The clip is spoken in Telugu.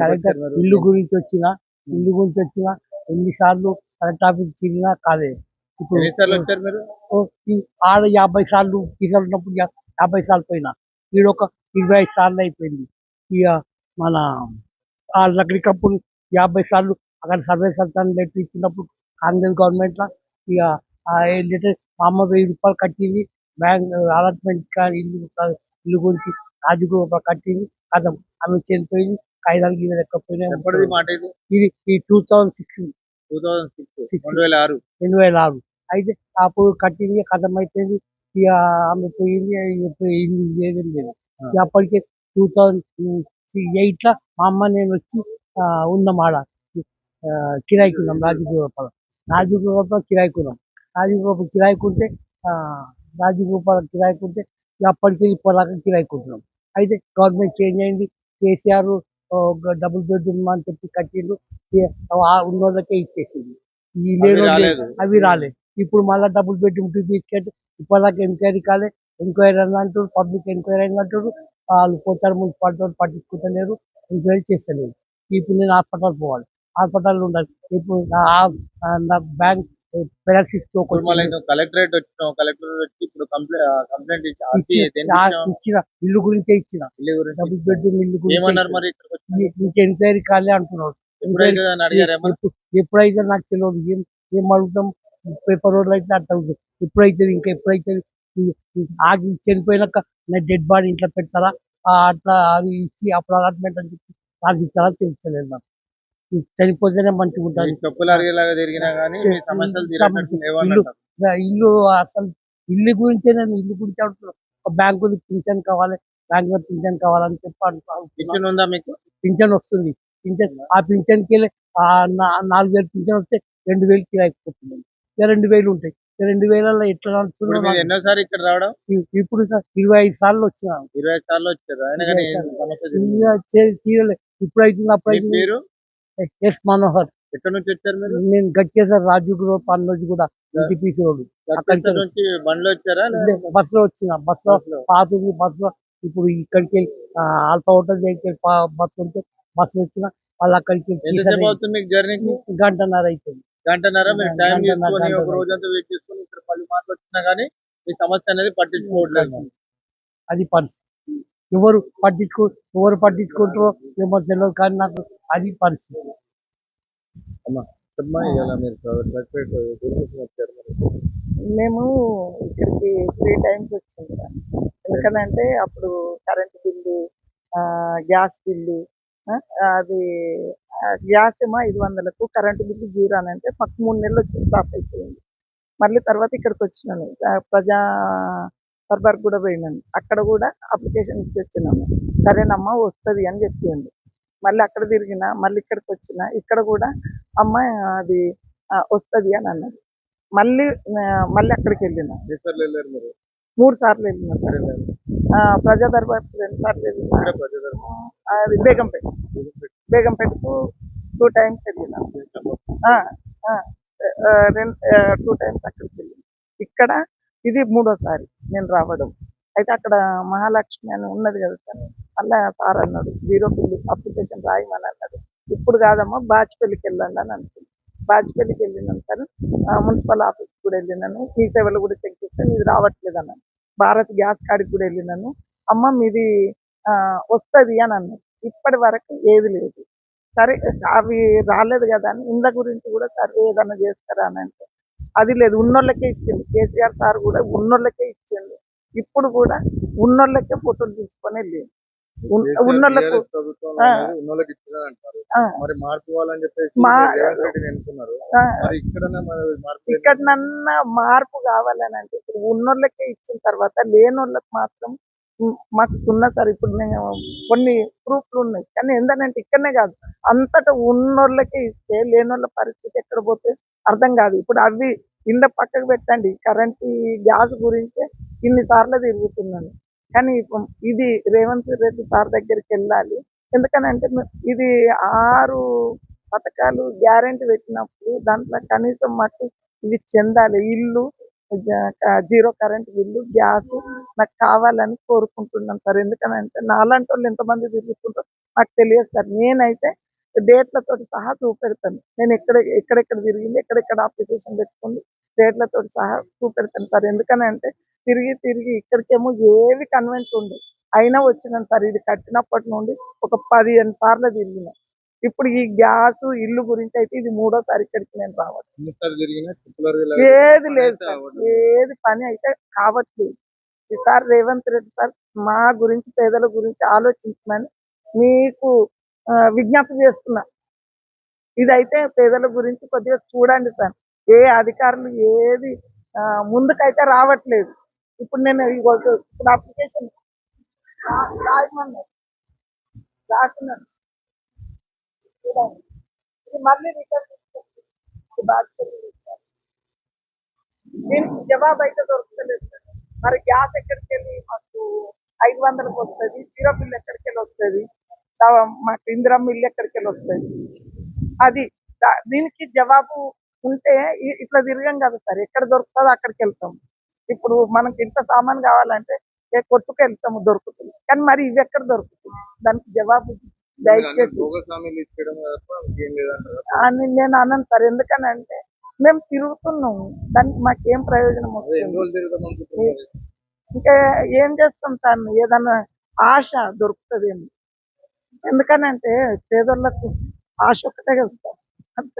కలెక్టర్? ఇల్లు గురించి వచ్చిన ఇల్లు గురించి వచ్చిన ఎన్నిసార్లు కలెక్టర్ ఆఫీస్ తిరిగినా కాలేదు ఇప్పుడు ఆడ యాభై సార్లు తీసుకున్నప్పుడు యాభై సార్లు పోయినా. ఈడొక ఇరవై ఐదు సార్లు అయిపోయింది. ఇక మన ఆ లగ్డికప్పుడు యాభై సార్లు అక్కడ సర్వే సత్తాన్ని లెటర్ ఇచ్చినప్పుడు కాంగ్రెస్ గవర్నమెంట్లో ఇక ఏంటంటే మా అమ్మ వెయ్యి రూపాయలు కట్టింది. బ్యాంక్ అలాట్మెంట్ ఇల్లు ఇల్లు గురించి ఒక కట్టింది. కథం. ఆమె చనిపోయింది కాగితాలు గీత ఎప్పటిది లెక్కపోయినాయి మాట ఇది? ఇది ఈ two thousand six two thousand six. రెండు వేల ఆరు. రెండు వేల ఆరు. అయితే అప్పుడు కట్టింది కథం అయిపోయింది. ఇక ఆమె పోయింది ఇల్లు లేదు. లేదు అప్పటికే టూ థౌజండ్ ఎయిట్లో మా అమ్మ నేను వచ్చి ఆ, ఉన్నాం ఆడ. కిరాయికున్నాం రాజగోపాల రాజగోపాల కిరాయికున్నాం రాజగోపాల కిరాయికుంటే ఆ, రాజగోపాల కిరాయికుంటే అప్పటికి ఇప్పటిదాకా కిరాయికుంటున్నాం అయితే గవర్నమెంట్ చేంజ్ అయింది. కేసీఆర్ డబుల్ బెడ్రూమ్ అని చెప్పి కట్టిండు ఉన్నోళ్ళకే ఇచ్చేసింది. ఈ రాలేదు. అవి రాలేదు. ఇప్పుడు మళ్ళీ డబుల్ బెడ్రూమ్ టూ బిహెచ్కే ఇప్పటిదాకా ఎంక్వైరీ కాలే. ఎంక్వైరీ అని అంటారు పబ్లిక్ ఎంక్వైరీ అని అంటారు వాళ్ళు పోతారు మున్సిపాలిటీ వాళ్ళు పట్టించుకుంటలేరు. ఎంక్వైరీ చేస్తలేరు. ఇప్పుడు నేను హాస్పిటల్ పోవాలి. హాస్పిటల్ ఉండాలి. ఇప్పుడు నా బ్యాంక్ పెరాలసిస్ నువ్వు కలెక్టరేట్ వచ్చి ఇప్పుడు కంప్లైంట్? ఇచ్చిన ఇల్లు గురించే ఇచ్చిన. ఇల్లు గురించి డబుల్ బెడ్రూమ్ ఇల్లు గురించి ఏమన్నారు మరి ఇంక ఎంక్వైరీ కాలే అంటున్నారు. ఎప్పుడైతే నాకు తెలియదు ఏం ఏం అడుగుతాం? పేపర్ రోడ్లు అయితే అట్లా అవుతుంది ఎప్పుడైతే ఇంకా ఎప్పుడైతే ఆగి చనిపోయినాక నా డెడ్ బాడీ ఇంట్లో పెడతారా? ఆ అట్లా అది ఇచ్చి అప్పుడు అలాట్మెంట్ అని చెప్పి రాసి ఇస్తారా తెలుస్తలేదు నాకు. చనిపోతేనే మంచిగా ఉంటుంది. కానీ సమస్యలు ఇల్లు- అసలు ఇల్లు గురించే నేను ఇల్లు గురించి అడుగుతున్నాను బ్యాంకు పింఛన్ కావాలి బ్యాంకు పింఛన్ కావాలని చెప్పి అంటున్నాను పింఛన్ ఉందా మీకు? పింఛన్ వస్తుంది. పింఛన్ ఆ పింఛన్కి నాలుగు వేలు పింఛన్ వస్తే రెండు వేలు కిరాయిపోతుంది ఇక రెండు వేలు ఉంటాయి. రెండు వేలలో ఎట్లా ఎన్నోసారి ఇక్కడ రావడం? ఇప్పుడు సార్ ఇరవై ఐదు సార్లు వచ్చినాను ఇరవై ఐదు సార్లు వచ్చారు. ఇప్పుడు అవుతుంది అప్పుడు పేరు? ఎస్ మనోహర్. ఎక్కడి నుంచి వచ్చారు మీరు? నేను గచ్చేసారు రాజు కూడా పన్నోజు కూడా ఇంటిపీసీ రోడ్డు అక్కడికి నుంచి బండ్లో వచ్చారా బస్లో వచ్చిన. బస్లో పాతుంది బస్లో ఇప్పుడు ఇక్కడికి ఆల్ఫా హోటల్ పా- బస్ ఉంటే బస్ వచ్చిన వాళ్ళు అక్కడికి వెళ్ళి. అవుతుంది జర్నీకి గంటన్నర అవుతుంది గంటన్నర? మీరు టైం తీసుకొని ఒక. రోజంతా వెయిట్ చేసుకొని ఇక్కడ పది మార్లు వచ్చినా కానీ మీ సమస్య అనేది పట్టించుకోవట్లేదు. అది పరిస్థితి. ఎవరు పట్టించుకో ఎవరు పట్టించుకుంటారో ఏమో తెలియదు కానీ నాకు అది పరిస్థితి? మేము ఇక్కడికి త్రీ టైమ్స్ వచ్చింది ఎందుకంటే అప్పుడు కరెంట్ బిల్లు ఆ, గ్యాస్ బిల్లు అది గ్యాస్ ఏమో ఐదు వందలకు కరెంటు బిల్లు జీరో అని అంటే మాకు మూడు నెలలు వచ్చి స్టాప్ అయిపోయింది. మళ్ళీ తర్వాత ఇక్కడికి వచ్చినాను. ప్రజా సర్బర్ కూడా పోయినాను అక్కడ కూడా అప్లికేషన్ ఇచ్చి వచ్చినాము సరేనమ్మా వస్తుంది అని చెప్పింది మళ్ళీ అక్కడ తిరిగిన మళ్ళీ ఇక్కడికి వచ్చిన ఇక్కడ కూడా అమ్మ అది వస్తుంది అని అన్నది. మళ్ళీ మళ్ళీ అక్కడికి వెళ్ళిన. మూడు సార్లు వెళ్ళిన. ప్రజా దర్బార్ రెండు సార్లు వెళ్ళిన. బేగంపేట. బేగంపేటకు టూ టైమ్స్ వెళ్ళిన. రెండు టూ టైమ్స్ అక్కడికి వెళ్ళిన. ఇక్కడ ఇది మూడోసారి నేను రావడం. అయితే అక్కడ మహాలక్ష్మి అని ఉన్నది కదా సార్ మళ్ళా సార్ అన్నాడు జీరో బిల్లు అప్లికేషన్ రాయమని అన్నాడు. ఇప్పుడు కాదమ్మా బాజ్పల్లికి వెళ్ళండి అని అనుకుంది. బాజ్పల్లికి వెళ్ళినాను సార్ మున్సిపల్ ఆఫీస్ కూడా వెళ్ళినాను. మీ సేవలు కూడా చెక్ చేస్తే మీది రావట్లేదు అన్నాను భారత్ గ్యాస్ కాడికి కూడా వెళ్ళినాను. అమ్మ మీది వస్తుంది అని అన్నాడు. ఇప్పటి వరకు ఏది లేదు. సరే అవి రాలేదు కదా అని ఇండ్ల గురించి కూడా సరే ఏదైనా చేస్తారా అని అంటే అది లేదు. ఉన్నోళ్ళకే ఇచ్చింది. కేసీఆర్ సార్ కూడా ఉన్నోళ్ళకే ఇచ్చింది ఇప్పుడు కూడా ఉన్నోళ్ళకే ఫోటోలు తీసుకొని వెళ్ళింది కేసీఆర్ ఉన్నోళ్ళకు ఇక్కడ మరి మార్పు కావాలని అంటే ఇప్పుడు ఉన్నోళ్ళకే ఇచ్చిన తర్వాత లేనోళ్ళకి మాత్రం మాకు సున్నా సార్ ఇప్పుడు నేను కొన్ని ప్రూఫ్లు ఉన్నాయి. కానీ ఏంటంటే ఇక్కడనే కాదు. అంతటా ఉన్నోళ్ళకే ఇస్తే లేనోళ్ళ పరిస్థితి ఎక్కడ పోతే అర్థం కాదు. ఇప్పుడు అవి ఇండ పక్కకు పెట్టండి. కరెంట్ గ్యాస్ గురించే ఇన్ని సార్లు తిరుగుతున్నాను. కానీ ఇప్పుడు ఇది రేవంత్ రెడ్డి సార్ దగ్గరికి వెళ్ళాలి. ఎందుకనంటే ఇది ఆరు పథకాలు గ్యారెంటీ పెట్టినప్పుడు దాంట్లో కనీసం మట్టు ఇవి చెందాలి. ఇల్లు జీరో కరెంట్ బిల్లు గ్యాస్ నాకు కావాలని కోరుకుంటున్నాను సార్. ఎందుకనంటే నాలాంటి వాళ్ళు ఎంతమంది తిరుగుతుంటారు నాకు తెలియదు సార్. నేనైతే డేట్లతో సహా చూపెడతాను. నేను ఎక్కడ ఎక్కడెక్కడ తిరిగింది ఎక్కడెక్కడ అప్లికేషన్ పెట్టుకుంది డేట్లతో సహా చూపెడతాను సార్. ఎందుకనంటే తిరిగి తిరిగి ఇక్కడికేమో ఏవి కన్వెంట్ ఉండదు అయినా వచ్చినాను సార్. ఇది కట్టినప్పటి నుండి ఒక పదిహేను సార్లు తిరిగినాయి ఇప్పుడు ఈ గ్యాస్ ఇల్లు గురించి అయితే ఇది మూడోసారి ఇక్కడికి నేను ట్రిపులర్ ఏది లేదు సార్. ఏది పని అయితే కావట్లేదు. ఈసారి రేవంత్ రెడ్డి సార్ మా గురించి పేదల గురించి ఆలోచించమని మీకు విజ్ఞప్తి చేస్తున్నా. ఇదైతే పేదల గురించి కొద్దిగా చూడండి సార్. ఏ అధికారులు ఏది ముందుకైతే రావట్లేదు. ఇప్పుడు నేను ఇప్పుడు అప్లికేషన్ రాస్తున్నాను చూడండి ఇది మళ్ళీ రిటర్న్ బాధ్యత దీనికి జవాబు అయితే దొరకలేదు సార్. మరి గ్యాస్ ఎక్కడికి వెళ్ళి మాకు ఐదు వందలకు వస్తుంది జీరో బిల్ ఎక్కడికి వెళ్ళి వస్తుంది మాకు ఇందిరా మిల్ ఎక్కడికి వెళ్ళి వస్తుంది. అది దీనికి జవాబు ఉంటే ఇట్లా తిరగం కదా సార్. ఎక్కడ దొరుకుతుందో అక్కడికి వెళ్తాము ఇప్పుడు మనకి ఇంత సామాన్ కావాలంటే ఏ కొట్టుకు వెళ్తాము దొరుకుతుంది. కానీ మరి ఇవి ఎక్కడ దొరుకుతుంది? దానికి జవాబు దయచేసి అని నేను అన్నాను సార్ ఎందుకని అంటే మేము తిరుగుతున్నాం. దానికి మాకేం ప్రయోజనం వస్తుంది ఇంకా ఏం చేస్తాం సార్ ఏదన్నా ఆశ దొరుకుతుందేమో. ఎందుకనంటే పేదోళ్ళకు ఆశ ఒకటే కదా సార్. అంత